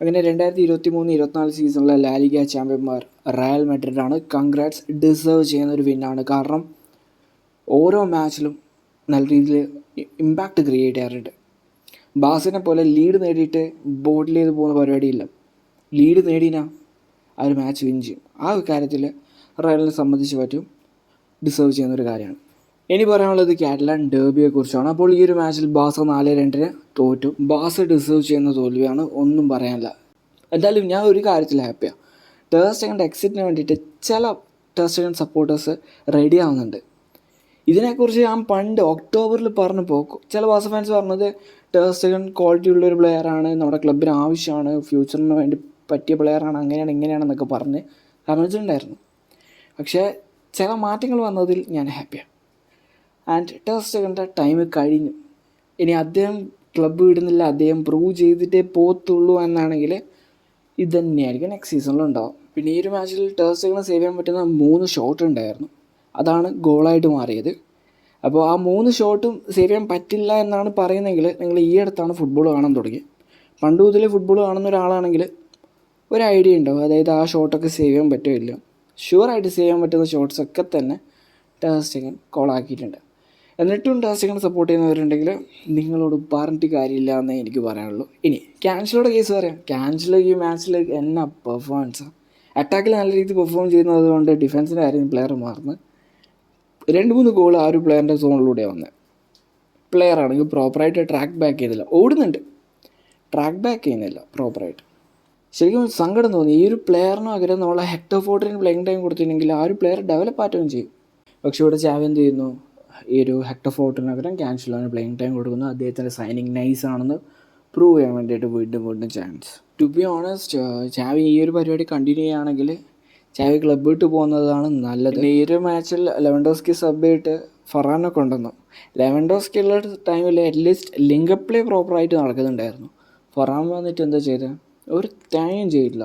അങ്ങനെ രണ്ടായിരത്തി ഇരുപത്തി മൂന്ന് ഇരുപത്തിനാല് സീസണിലെ ലാലിഗ ചാമ്പ്യന്മാർ റയൽ മെഡ്രിഡാണ് കൺഗ്രാറ്റ്സ് ഡിസേർവ് ചെയ്യുന്ന ഒരു വിന്നാണ്. കാരണം ഓരോ മാച്ചിലും നല്ല രീതിയിൽ ഇമ്പാക്റ്റ് ക്രിയേറ്റ് ചെയ്യാറുണ്ട്. ബാസിനെ പോലെ ലീഡ് നേടിയിട്ട് ബോട്ടിൽ ചെയ്ത് പോകുന്ന പരിപാടിയില്ല. ലീഡ് നേടിയാൽ ആ ഒരു മാച്ച് വിൻ ചെയ്യും. ആ ഒരു കാര്യത്തിൽ റയലിനെ സംബന്ധിച്ച് പറ്റും ഡിസേർവ് ചെയ്യുന്നൊരു കാര്യമാണ്. ഇനി പറയാനുള്ളത് കാറ്റലാൻ ഡേബിയെ കുറിച്ചാണ് അപ്പോൾ ഈ ഒരു മാച്ചിൽ ബാസ നാല് രണ്ടിന് തോറ്റു. ബാസ ഡിസേർവ് ചെയ്യുന്ന തോൽവിയാണ് ഒന്നും പറയാനില്ല. എന്തായാലും ഞാൻ ഒരു കാര്യത്തിൽ ഹാപ്പിയാണ് ടേസ്റ്റഗന്റെ എക്സിറ്റിന് വേണ്ടിയിട്ട് ചില ടേസ്റ്റഗൻ സപ്പോർട്ടേഴ്സ് റെഡി ആവുന്നുണ്ട്. ഇതിനെക്കുറിച്ച് ഞാൻ പണ്ട് ഒക്ടോബറിൽ പറഞ്ഞപ്പോൾ ചില ബാസ ഫാൻസ് പറഞ്ഞത് ടേസ്റ്റഗൻ ക്വാളിറ്റി ഉള്ള ഒരു പ്ലെയറാണ് നമ്മുടെ ക്ലബിന് ആവശ്യമാണ് ഫ്യൂച്ചറിന് വേണ്ടി പറ്റിയ പ്ലെയറാണ് അങ്ങനെയാണ് ഇങ്ങനെയാണെന്നൊക്കെ പറഞ്ഞ് അറിഞ്ഞിട്ടുണ്ടായിരുന്നു പക്ഷേ ചില മാറ്റങ്ങൾ വന്നതിൽ ഞാൻ ഹാപ്പിയാണ് ആൻഡ് ടെസ്റ്റഗന്റെ ടൈം കഴിഞ്ഞു. ഇനി അദ്ദേഹം ക്ലബ്ബ് വിടുന്നില്ല അദ്ദേഹം പ്രൂവ് ചെയ്തിട്ടേ പോത്തുള്ളൂ എന്നാണെങ്കിൽ ഇത് തന്നെയായിരിക്കും നെക്സ്റ്റ് സീസണിൽ ഉണ്ടാവും. പിന്നെ ഈ ഒരു മാച്ചിൽ ടെസ്റ്റഗിനെ സേവ് ചെയ്യാൻ പറ്റുന്ന മൂന്ന് ഷോട്ട് ഉണ്ടായിരുന്നു. അതാണ് ഗോളായിട്ട് മാറിയത്. അപ്പോൾ ആ മൂന്ന് ഷോട്ടും സേവ് ചെയ്യാൻ പറ്റില്ല എന്നാണ് പറയുന്നതെങ്കിൽ നിങ്ങൾ ഈ അടുത്താണ് ഫുട്ബോൾ കാണാൻ തുടങ്ങി പണ്ട് മുതൽ ഫുട്ബോൾ കാണുന്ന ഒരാളാണെങ്കിൽ ഒരു ഐഡിയ ഉണ്ടാവും. അതായത് ആ ഷോട്ടൊക്കെ സേവ് ചെയ്യാൻ പറ്റുമോ ഇല്ല ഷുവറായിട്ട് സേവ് ചെയ്യാൻ പറ്റുന്ന ഷോട്ട്സൊക്കെ തന്നെ ടാസ്റ്റിങ്ങൻ കോളാക്കിയിട്ടുണ്ട് എന്നിട്ടും ടാസ്റ്റിങ്ങിനെ സപ്പോർട്ട് ചെയ്യുന്നവരുണ്ടെങ്കിൽ നിങ്ങളോട് പറഞ്ഞിട്ട് കാര്യമില്ല എന്നേ എനിക്ക് പറയാനുള്ളൂ. ഇനി ക്യാൻസലോടെ കേസ് പറയാം. ക്യാൻസൽ ഈ മാച്ചിൽ എന്നാ പെർഫോമൻസ് അറ്റാക്കിൽ നല്ല രീതിയിൽ പെർഫോം ചെയ്യുന്നത് കൊണ്ട് ഡിഫൻസിന്റെ കാര്യം പ്ലെയർ മാറുന്നു രണ്ട് മൂന്ന് ഗോൾ ആ ഒരു പ്ലെയറിന്റെ സോണിലൂടെ വന്നത് പ്ലെയർ ആണെങ്കിൽ പ്രോപ്പറായിട്ട് ട്രാക്ക് ബാക്ക് ചെയ്തില്ല ഓടുന്നുണ്ട്. ട്രാക്ക് ബാക്ക് ചെയ്യുന്നില്ല പ്രോപ്പറായിട്ട് ശരിക്കും സങ്കടം തോന്നി. ഈ ഒരു പ്ലെയറിനും അകരം നമ്മളെ ഹെക്ടോ ഫോർട്ടിന് പ്ലേയിങ് ടൈം കൊടുത്തിട്ടുണ്ടെങ്കിൽ ആ ഒരു പ്ലെയർ ഡെവലപ്പ് ആറ്റുകയും ചെയ്യും. പക്ഷേ ഇവിടെ ചാവ് എന്ത് ചെയ്യുന്നു? ഈ ഒരു ഹെക്ടർ ഫോർട്ടിന് പകരം പ്ലേയിങ് ടൈം കൊടുക്കുന്നു അദ്ദേഹത്തിന്റെ സൈനിങ് നൈസ് ആണെന്ന് പ്രൂവ് ചെയ്യാൻ വേണ്ടിയിട്ട് വീണ്ടും വീണ്ടും chance to be honest Xavi ഈ ഒരു പരിപാടി കണ്ടിന്യൂ ചെയ്യുകയാണെങ്കിൽ ചാവി ക്ലബ്ബ് വിട്ട് പോകുന്നതാണ് നല്ലത്. ഈ ഒരു മാച്ചിൽ ലെവൻഡോസ്കി സബ് ചെയ്തിട്ട് ഫറാനൊക്കെ കൊണ്ടുവന്നു ലെവൻഡോസ്കി ഉള്ള ടൈമിൽ അറ്റ്ലീസ്റ്റ് ലിങ്ക് പ്ലേ പ്രോപ്പറായിട്ട് നടക്കുന്നുണ്ടായിരുന്നു. ഫറാൻ വന്നിട്ട് എന്താ ചെയ്തത് ഒരു തേങ്ങയും ചെയ്തില്ല.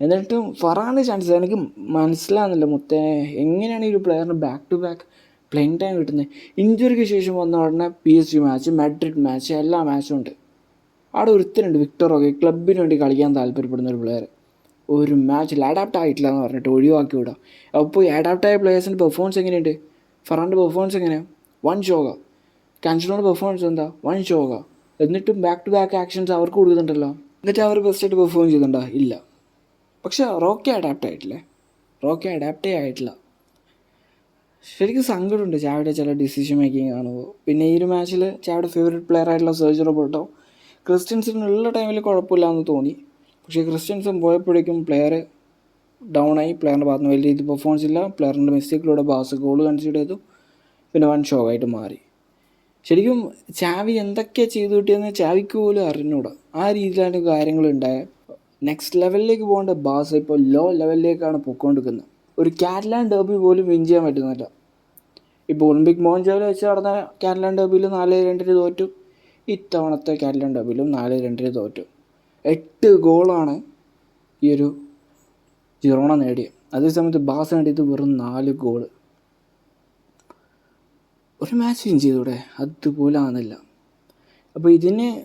എന്നിട്ടും ഫറാന്റെ ചാൻസ് എനിക്ക് മനസ്സിലാകുന്നില്ല മുത്തേ എങ്ങനെയാണ് ഈ ഒരു പ്ലെയറിന് back to back playing time കിട്ടുന്നത് ഇഞ്ചുറിക്ക് ശേഷം വന്ന ഉടനെ P S G match Madrid match എല്ലാ മാച്ചും ഉണ്ട്. അവിടെ ഒരുത്തനുണ്ട് വിക്ടറൊക്കെ ക്ലബിന് വേണ്ടി കളിക്കാൻ താല്പര്യപ്പെടുന്ന ഒരു പ്ലെയർ ഒരു മാച്ചിൽ അഡാപ്റ്റ് ആയിട്ടില്ല എന്ന് പറഞ്ഞിട്ട് ഒഴിവാക്കി വിടാം അപ്പോൾ അഡാപ്റ്റ് ആയ പ്ലേയേഴ്സിന്റെ പെർഫോമൻസ് എങ്ങനെയുണ്ട്? ഫറാന്റെ പെർഫോമൻസ് എങ്ങനെയാണ് വൺ ഷോക കാൻസലോയുടെ പെർഫോമൻസ് എന്താ? വൺ ഷോക എന്നിട്ടും ബാക്ക് ടു ബാക്ക് ആക്ഷൻസ് അവർക്ക് കൊടുക്കുന്നുണ്ടല്ലോ. എന്നിട്ട് അവർ ബെസ്റ്റായിട്ട് പെർഫോം ചെയ്യുന്നുണ്ടോ? ഇല്ല. പക്ഷേ റോക്കി അഡാപ്റ്റ് ആയിട്ടില്ലേ? റോക്കി അഡാപ്റ്റേ ആയിട്ടില്ല. ശരിക്കും സങ്കടമുണ്ട് ചാവയുടെ ചില ഡിസിഷൻ മേക്കിംഗ് കാണുമ്പോൾ. പിന്നെ ഈ ഒരു മാച്ചിൽ ചാവയുടെ ഫേവറേറ്റ് പ്ലെയർ ആയിട്ടുള്ള സെർജ് റോബോട്ടോ ക്രിസ്ത്യൻസിനുള്ള ടൈമിൽ കുഴപ്പമില്ല എന്ന് തോന്നി. പക്ഷേ ക്രിസ്ത്യൻസും പോയപ്പോഴേക്കും പ്ലെയർ ഡൗൺ ആയി. പ്ലെയറിന്റെ ഭാഗത്ത് നിന്ന് വലിയ രീതിയിൽ പെർഫോമൻസ് ഇല്ല. പ്ലെയറിന്റെ മിസ്റ്റേക്കിലൂടെ ബാസ് ഗോൾ കൺസിഡർ ചെയ്തു. പിന്നെ വൺ ഷോ ആയിട്ട് മാറി. ശരിക്കും ചാവി എന്തൊക്കെയാണ് ചെയ്തു കിട്ടിയെന്ന് ചാവിക്ക് പോലും അറിഞ്ഞൂടാ. ആ രീതിയിലാണ് കാര്യങ്ങൾ നെക്സ്റ്റ് ലെവലിലേക്ക് പോകേണ്ട ബാസ് ഇപ്പോൾ ലോ ലെവലിലേക്കാണ് പൊയ്ക്കൊണ്ടിരിക്കുന്നത് ഒരു കാറ്റലാൻ ഡേബി പോലും വിൻ ചെയ്യാൻ പറ്റുന്നില്ല. ഇപ്പോൾ ഒളിമ്പിക് മോഹൻജോയിൽ വെച്ച് നടന്ന കാറ്റലാൻ ഡെർബിയിൽ നാല് രണ്ടിന് തോറ്റു. ഇത്തവണത്തെ കാറ്റലാൻ ഡേബിയിലും നാല് രണ്ടിന് തോറ്റു. എട്ട് ഗോളാണ് ഈ ഒരു ജിറോണ നേടിയത്. അതേസമയത്ത് ബാസ് നേടിയത് വെറും നാല് ഗോൾ ഒരു മാച്ച് വിൻ ചെയ്തൂടെ? അതുപോലെ ആണെന്നില്ല അപ്പോൾ ഇതിന്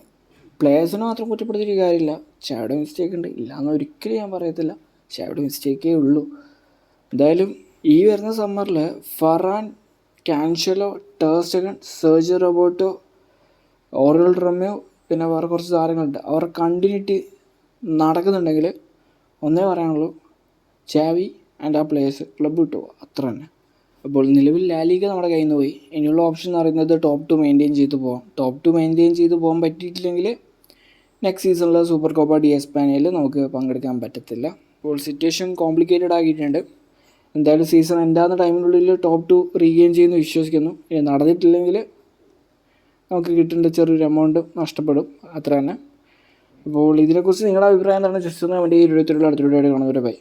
പ്ലേയേഴ്സിനെ മാത്രം കുറ്റപ്പെടുത്തിയിട്ട് കാര്യമില്ല. ചാവയുടെ മിസ്റ്റേക്ക് ഉണ്ട്. ഇല്ല എന്ന് ഒരിക്കലും ഞാൻ പറയത്തില്ല. ചാവയുടെ മിസ്റ്റേക്കേ ഉള്ളൂ. എന്തായാലും ഈ വരുന്ന സമ്മറിൽ Ferran Cancelo ter Stegen Sergi Roberto Oriol Romeu പിന്നെ വേറെ കുറച്ച് താരങ്ങളുണ്ട്. അവർ കണ്ടിന്യൂറ്റി നടക്കുന്നുണ്ടെങ്കിൽ ഒന്നേ പറയാനുള്ളൂ. ചാവി ആൻഡ് ആ പ്ലേയേഴ്സ് ക്ലബ്ബ് കിട്ടുമോ അത്ര തന്നെ. അപ്പോൾ നിലവിൽ ലാലിക നമ്മുടെ കയ്യിൽ നിന്ന് പോയി. ഇനിയുള്ള ഓപ്ഷൻ എന്ന് പറയുന്നത് ടോപ്പ് ടു മെയിന്റെയിൻ ചെയ്ത് പോകാം ടോപ്പ് ടു മെയിന്റെയിൻ ചെയ്ത് പോകാൻ പറ്റിയിട്ടില്ലെങ്കിൽ നെക്സ്റ്റ് സീസണിലെ സൂപ്പർ കോപ്പ ഡി എസ്പാനയിൽ നമുക്ക് പങ്കെടുക്കാൻ പറ്റത്തില്ല. അപ്പോൾ സിറ്റുവേഷൻ കോംപ്ലിക്കേറ്റഡ് ആക്കിയിട്ടുണ്ട്. എന്തായാലും സീസൺ എന്താകുന്ന ടൈമിനുള്ളിൽ ടോപ്പ് ടു റീഗെയിൻ ചെയ്യുന്നു വിശ്വസിക്കുന്നു. നടന്നിട്ടില്ലെങ്കിൽ നമുക്ക് കിട്ടേണ്ട ചെറിയൊരു എമൗണ്ട് നഷ്ടപ്പെടും. അത്ര തന്നെ അപ്പോൾ ഇതിനെക്കുറിച്ച് നിങ്ങളുടെ അഭിപ്രായം എന്താണ്? ജസ്റ്റ് ഒന്ന് വേണ്ടി ഇരുപത്തിരണ്ട് അടുത്തിലൂടെ കാണുന്നവരെ ബൈ